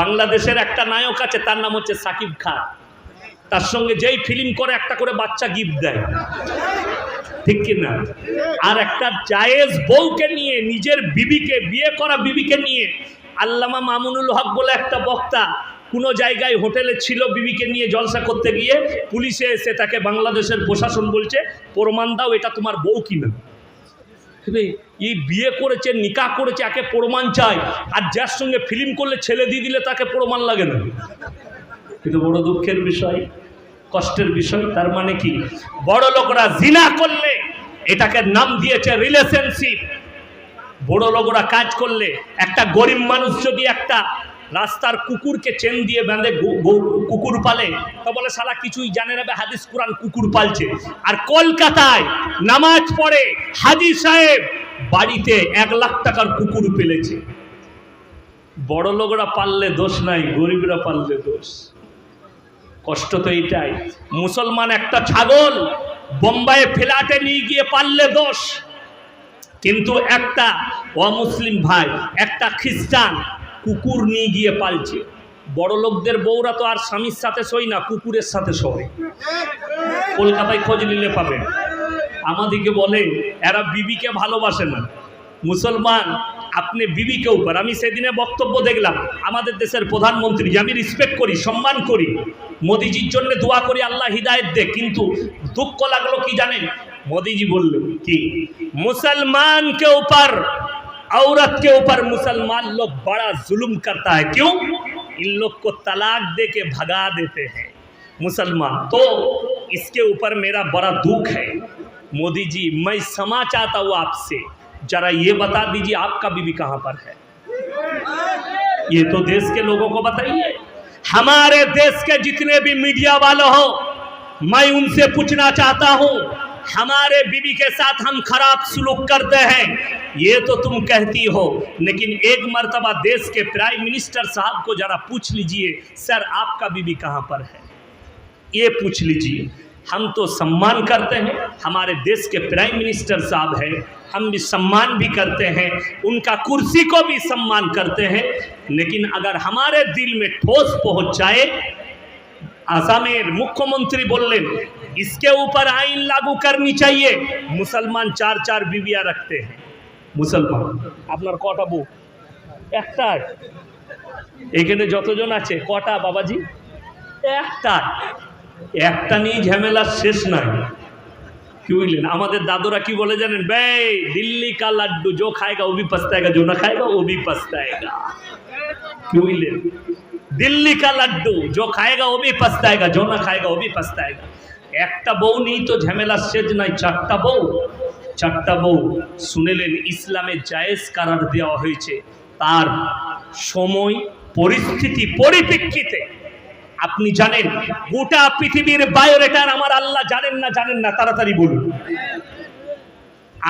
বাংলাদেশের একটা নায়ক আছে, তার নাম হচ্ছে সাকিব খান। তার সঙ্গে যেই ফিল্ম করে, একটা করে বাচ্চা গিফট দেয়। ঠিক কি না? আর একটা জায়েজ বউকে নিয়ে, নিজের বিবিকে, বিয়ে করা বিবিকে নিয়ে, আল্লামা মামুনুল হক বলে একটা বক্তা কোনো জায়গায় হোটেলে ছিল বিবিকে নিয়ে জলসা করতে গিয়ে, পুলিশে এসে তাকে বাংলাদেশের প্রশাসন বলছে, প্রমাণ দাও এটা তোমার বউ কিনা। এই বিয়ে করেছে নিকা করেছে, একে প্রমাণ চাই। আর যার সঙ্গে ফিল্ম করলে ছেলে দিয়ে দিলে তাকে প্রমাণ লাগে না। কিন্তু বড় দুঃখের বিষয়, কষ্টের বিষয়, তার মানে কি? বড় লোকরা জিনা করলে, এটাকে নাম দিয়েছে রিলেশনশিপ বড় লোকরা কাজ করলে, একটা গরিব মানুষ যদি একটা রাস্তার কুকুরকে চেন দিয়ে বেঁধে কুকুর পালে, তো বলে সালা কিছুই জানে না হাদিস কোরআন কুকুর পালছে। আর কলকাতায় নামাজ পড়ে হাজি সাহেব বাড়িতে এক লাখ টাকার কুকুর পেলেছে। বড় লোকরা পারলে দোষ নাই, গরিবরা পারলে দোষ। কষ্ট তো এইটাই। মুসলমান একটা ছাগল বোম্বাইয়ে ফ্ল্যাটে নিয়ে গিয়ে পারলে দোষ। কিন্তু একটা অমুসলিম ভাই, একটা খ্রিস্টান কুকুর নিয়ে গিয়ে পালছে। বড় লোকদের বউরা তো আর স্বামীর সাথে সই না, কুকুরের সাথে সই। কলকাতায় খোঁজ নিলে পাবেন। আমাদেরকে বলে, এরা বিবিকে ভালোবাসে না। মুসলমান, আপনি বিবিকে উপর। আমি সেদিনে বক্তব্য দেখলাম, আমাদের দেশের প্রধানমন্ত্রী, আমি রিসপেক্ট করি, সম্মান করি। মোদিজির জন্য দোয়া করি, আল্লাহ হৃদায়ত দে কিন্তু দুঃখ লাগল কি জানেন? মোদিজি বললেন কি? মুসলমান কে উপর। औरत के ऊपर मुसलमान लोग बड़ा जुल्म करता है। क्यों? इन लोग को तलाक दे के भगा देते हैं मुसलमान। तो इसके ऊपर मेरा बड़ा दुख है। मोदी जी, मैं क्षमा चाहता हूँ आपसे। जरा ये बता दीजिए, आपका बीबी कहाँ पर है? ये तो देश के लोगों को बताइए। हमारे देश के जितने भी मीडिया वाले हो, मैं उनसे पूछना चाहता हूँ हमारे बीबी के साथ हम खराब सुलूक करते हैं। ये तो तुम कहती हो, लेकिन एक मर्तबा देश के प्राइम मिनिस्टर साहब को जरा पूछ लीजिए, सर, आपका बीबी कहाँ पर है? ये पूछ लीजिए। हम तो सम्मान करते हैं, हमारे देश के प्राइम मिनिस्टर साहब हैं, हम भी सम्मान भी करते हैं, उनका कुर्सी को भी सम्मान करते हैं, लेकिन अगर हमारे दिल में ठोस पहुँच जाए আসামের মুখ্যমন্ত্রী বললেন इसके ऊपर आइन लागू करनी चाहिए मुसलमान चार चार बीवियां रखते हैं মুসলমান আপনার কটা বউ একটা এখানে যতজন আছে কটা বাবাজি একটা একটা নিয়ে ঝামেলার শেষ নাই কি বুঝলেন আমাদের দাদুরা কি বলে জানেন বে দিল্লি কা লাড্ডু जो खाएगा वो भी पछताएगा जो ना खाएगा वो भी पछताएगा কি বুঝলেন দিল্লি কা লাড্ডু जो खाएगा वो भी पछताएगा जो ना खाएगा वो भी पछताएगा একটা বউ নেই তো ঝামেলার শেষ নাই চারটা বউ চারটা বউ শুনেলেন ইসলামে জায়েজ কারার দেওয়া হয়েছে তার সময় পরিস্থিতি পরিপ্রেক্ষিতে আপনি জানেন গোটা পৃথিবীর বায়োরেটার আমার আল্লাহ জানেন না জানেন না তাড়াতাড়ি বলুন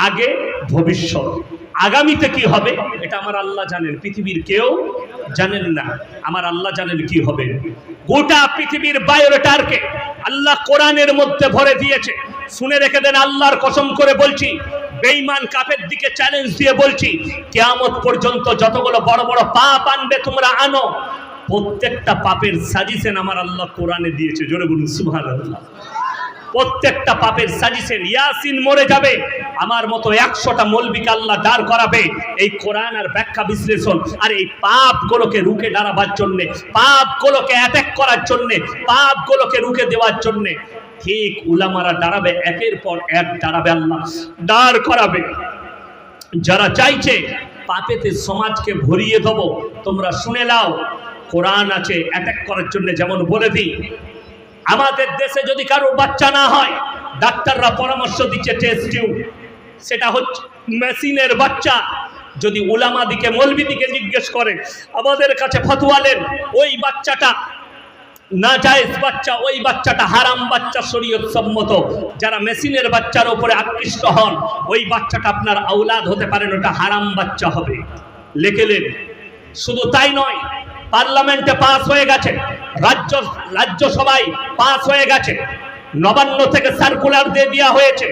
আগে ভবিষ্যৎ আগামীতে কি হবে? এটা আমার আল্লাহ জানেন। পৃথিবীর কেউ জানেন না। আমার আল্লাহ জানেন কি হবে। গোটা পৃথিবীর বায়োরেটারকে আল্লাহ কোরআনের মধ্যে ভরে দিয়েছে। শুনে রেখে দেন, আল্লাহর কসম করে বলছি, বেঈমান কাপের দিকে চ্যালেঞ্জ দিয়ে বলছি, কেয়ামত পর্যন্ত যতগুলো বড় বড় পাপ আনবে তোমরা আনো। প্রত্যেকটা পাপের সাজিশন আমার আল্লাহ কোরআনে দিয়েছে। জোরে বলুন, সুবহানাল্লাহ। প্রত্যেকটা পাপের সাজিশন ইয়াসিন মরে যাবে। আমার মতো একশোটা মৌলবিকে আল্লাহ দাঁড় করাবে। এই কোরআন আর ব্যাখ্যা বিশ্লেষণ আর এই পাপগুলোকে রুখে দাঁড়াবার জন্যে, পাপগুলোকে অ্যাটাক করার জন্যে, পাপগুলোকে রুখে দেওয়ার জন্যে ঠিক উলামারা দাঁড়াবে, একের পর এক দাঁড়াবে আল্লাহ, দাঁড় করাবে। যারা চাইছে পাপেতে সমাজকে ভরিয়ে দেবো, তোমরা শুনে নাও, কোরআন আছে অ্যাটাক করার জন্য যেমন বলে দিই। আমাদের দেশে যদি কারও বাচ্চা না হয়, ডাক্তাররা পরামর্শ দিচ্ছে টেস্ট টিউব সেটা হচ্ছে মেশিনের বাচ্চা। যদি উলামা দিকে, মলবি দিকে জিজ্ঞেস করে আমাদের কাছে ফতোয়ালেন ওই বাচ্চাটা না জায়েজ বাচ্চা, ওই বাচ্চাটা হারাম বাচ্চা শরীয়ত সম্মত। যারা মেশিনের বাচ্চার উপরে আকৃষ্ট হন, ওই বাচ্চাটা আপনার আউলাদ হতে পারেন, ওটা হারাম বাচ্চা হবে। লেখেলেন শুধু তাই নয়, পার্লামেন্টে পাস হয়ে গেছে, রাজ্য, রাজ্যসভায় পাস হয়ে গেছে, নবান্ন থেকে সার্কুলার দিয়ে দেওয়া হয়েছে।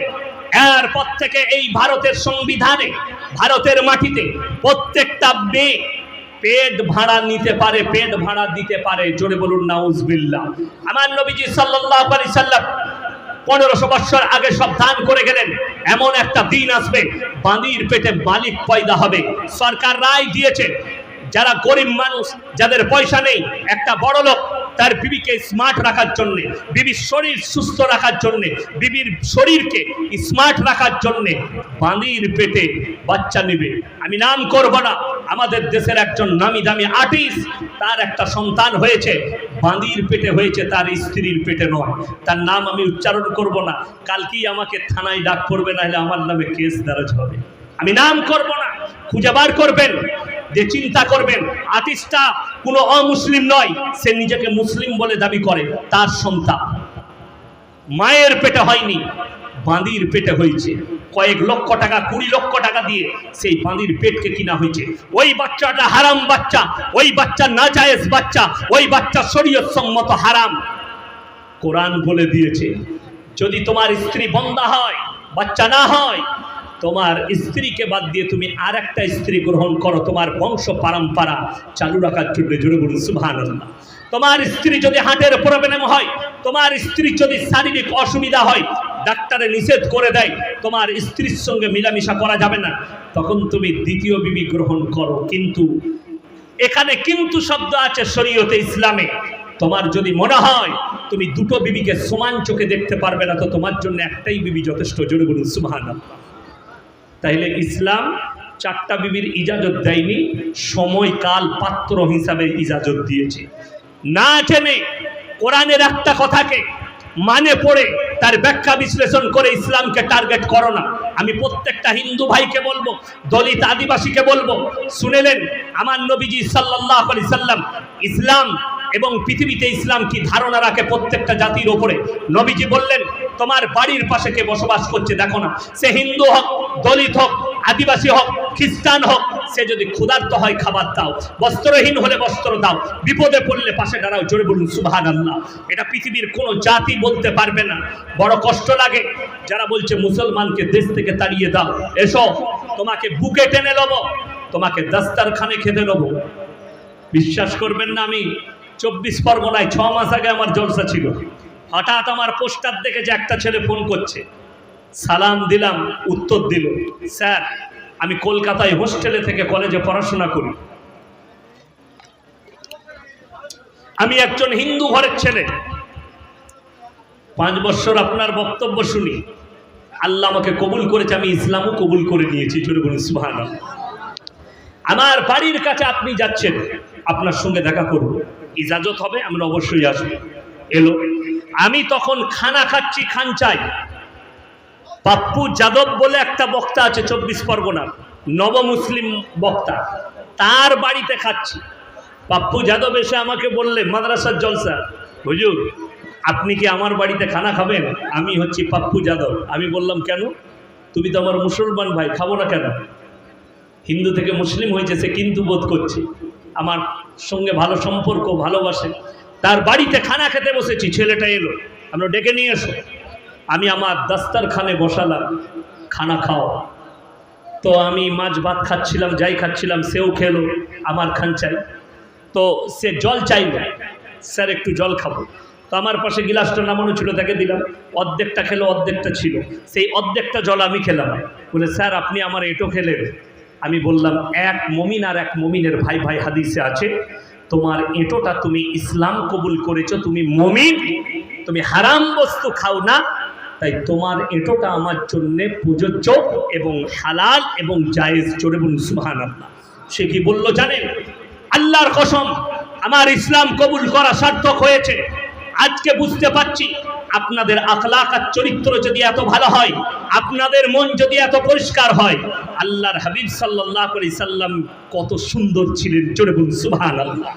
এরপর থেকে এই ভারতের সংবিধানে, ভারতের মাটিতে প্রত্যেকটা মেয়ে পেট ভাড়া নিতে পারে, পেট ভাড়া দিতে পারে। জোরে বলুন, নাউজবিল্লাহ। আমার নবীজি আলাইহি সাল্লাম পনেরোশো বৎসর আগে সব দান করে গেলেন, এমন একটা দিন আসবে বাঁদির পেটে মালিক পয়দা হবে। সরকার রায় দিয়েছে, যারা গরিব মানুষ, যাদের পয়সা নেই, একটা বড় লোক তার বিবিকে স্মার্ট রাখার জন্য, বিবির শরীর সুস্থ রাখার জন্য, বিবির শরীরকে স্মার্ট রাখার জন্য বাঁদির পেটে বাচ্চা নেবে। আমি নাম করব না, আমাদের দেশের একজন নামি দামি আর্টিস্ট তার একটা সন্তান হয়েছে বাঁদির পেটে হয়েছে, তার স্ত্রীর পেটে নয়। তার নাম আমি উচ্চারণ করব না, কালকেই আমাকে থানায় ডাক করবে না হলে আমার নামে কেস দারাজ হবে। আমি নাম করব না, খুঁজে বার করবেন। যে চিন্তা করবেন, আর্টিস্টটা কোনো অমুসলিম নয়, সে নিজেকে মুসলিম বলে দাবি করে, তার সন্তান। মায়ের পেটে হয়নি বাঁদির পেটে হয়েছে। কয়েক লক্ষ টাকা, কুড়ি লক্ষ টাকা দিয়ে সেই বাঁদির পেটকে কিনা হয়েছে। ওই বাচ্চাটা হারাম বাচ্চা, ওই বাচ্চা না নাজায়েজ বাচ্চা, ওই বাচ্চা শরীয়ত সম্মত হারাম। কোরআন বলে দিয়েছে, যদি তোমার স্ত্রী বন্দা হয়, বাচ্চা না হয় তোমার স্ত্রীকে বাদ দিয়ে তুমি আর একটা স্ত্রী গ্রহণ করো, তোমার বংশ পরম্পরা চালু রাখার জন্য জোরে বলুন সুভান তোমার স্ত্রী যদি হার্টের প্রবলেম হয়, তোমার স্ত্রীর যদি শারীরিক অসুবিধা হয়, ডাক্তারে নিষেধ করে দেয়, তোমার স্ত্রীর সঙ্গে মিলামিশা করা যাবে না। তখন তুমি দ্বিতীয় বিবি গ্রহণ করো। কিন্তু এখানে কিন্তু শব্দ আছে শরীয়তে ইসলামে। তোমার যদি মনে হয় তুমি দুটো বিবিকে সমান চোখে দেখতে পারবে না, তো তোমার জন্য একটাই বিবি যথেষ্ট, জোরে বলুন সুবহান তাইলে ইসলাম চারটা বিবির ইজাজত দেয়নি, সময়কাল পাত্র হিসাবে ইজাজত দিয়েছে। না জেনে কোরআনের একটা কথাকে মানে পড়ে তার ব্যাখ্যা বিশ্লেষণ করে ইসলামকে টার্গেট করো না। আমি প্রত্যেকটা হিন্দু ভাইকে বলব, দলিত আদিবাসীকে বলব, শুনেলেন আমার নবীজি সাল্লাল্লাহু আলি সাল্লাম, ইসলাম এবং পৃথিবীতে ইসলাম কি ধারণা রাখে প্রত্যেকটা জাতির ওপরে? নবীজি বললেন তোমার বাড়ির পাশে কে বসবাস করছে দেখো না। সে হিন্দু হোক, দলিত হোক, আদিবাসী হোক, খ্রিস্টান হোক, সে যদি ক্ষুধার্ত হয় খাবার দাও, বস্ত্রহীন হলে বস্ত্র দাও, বিপদে পড়লে পাশে দাঁড়াও, জোরে বলুন সুবাহান আল্লাহ এটা পৃথিবীর কোনো জাতি বলতে পারবে না। বড় কষ্ট লাগে। যারা বলছে মুসলমানকে দেশ থেকে তাড়িয়ে দাও, এসো, তোমাকে বুকে টেনে নেব, তোমাকে দাস্তারখানে খেতে নেব। বিশ্বাস করবেন না আমি, চব্বিশ পরগনায় ছ মাস আগে আমার জলসা ছিল। হঠাৎ আমার পোস্টার দেখে যে একটা ছেলে ফোন করছে। সালাম দিলাম, উত্তর দিল, স্যার, আমি কলকাতায় হোস্টেলে থেকে কলেজে পড়াশোনা করি। আমি একজন হিন্দু ঘরের ছেলে। পাঁচ বছর আপনার বক্তব্য শুনি। আল্লাহ আমাকে কবুল করেছে, আমি ইসলামও কবুল করে নিয়েছি বলুন সুহান আমার বাড়ির কাছে আপনি যাচ্ছেন, আপনার সঙ্গে দেখা করব। ইজাজত হবে, আমরা অবশ্যই আসব। এলো। আমি তখন খানা খাচ্ছি, খান চাই। পাপ্পু যাদব বলে একটা বক্তা আছে, চব্বিশ পরগনার নবমুসলিম বক্তা। তার বাড়িতে খাচ্ছি। পাপ্পু যাদব এসে আমাকে বললে, মাদ্রাসার জলসা, হুজুর, আপনি কি আমার বাড়িতে খানা খাবেন? আমি হচ্ছি পাপ্পু যাদব। আমি বললাম, কেন? তুমি তো আমার মুসলমান ভাই, খাব না কেন? হিন্দু থেকে মুসলিম হয়েছে সে কিন্তু বোধ করছে। আমার সঙ্গে ভালো সম্পর্ক, ভালোবাসে। তার বাড়িতে খানা খেতে বসেছি, ছেলেটা এলো। আমরা ডেকে নিয়ে এসো। আমি আমার দাস্তারখানে বসালাম, খানা খাও। তো আমি মাছ ভাত খাচ্ছিলাম, যাই খাচ্ছিলাম, সেও খেলো, আমার খান চাই। তো সে জল চাইল স্যার একটু জল খাব। তো আমার পাশে গিলাসটা নামানো ছিল, তাকে দিলাম। অর্ধেকটা খেলো, অর্ধেকটা ছিল। সেই অর্ধেকটা জল আমি খেলাম। বলে, স্যার, আপনি আমার এটো খেলেন। আমি বললাম, এক মমিন আর এক মমিনের ভাই ভাই হাদিসে আছে। তোমার এটোটা তুমি ইসলাম কবুল করেছ, তুমি মমিন, তুমি হারাম বস্তু খাও না। তাই তোমার এটোটা আমার জন্য প্রযোজ্য এবং হালাল এবং জায়েজ চড়ে বলুন সুহান আল্লাহ সে কি বলল জানেন? আল্লাহর কসম, আমার ইসলাম কবুল করা সার্থক হয়েছে। আজকে বুঝতে পারছি আপনাদের আখলাক আর চরিত্র যদি এত ভালো হয়, আপনাদের মন যদি এত পরিষ্কার হয়, আল্লাহর হাবিব সাল্লাহ সাল্লাম কত সুন্দর ছিলেন চরে বলুন সুবহান আল্লাহ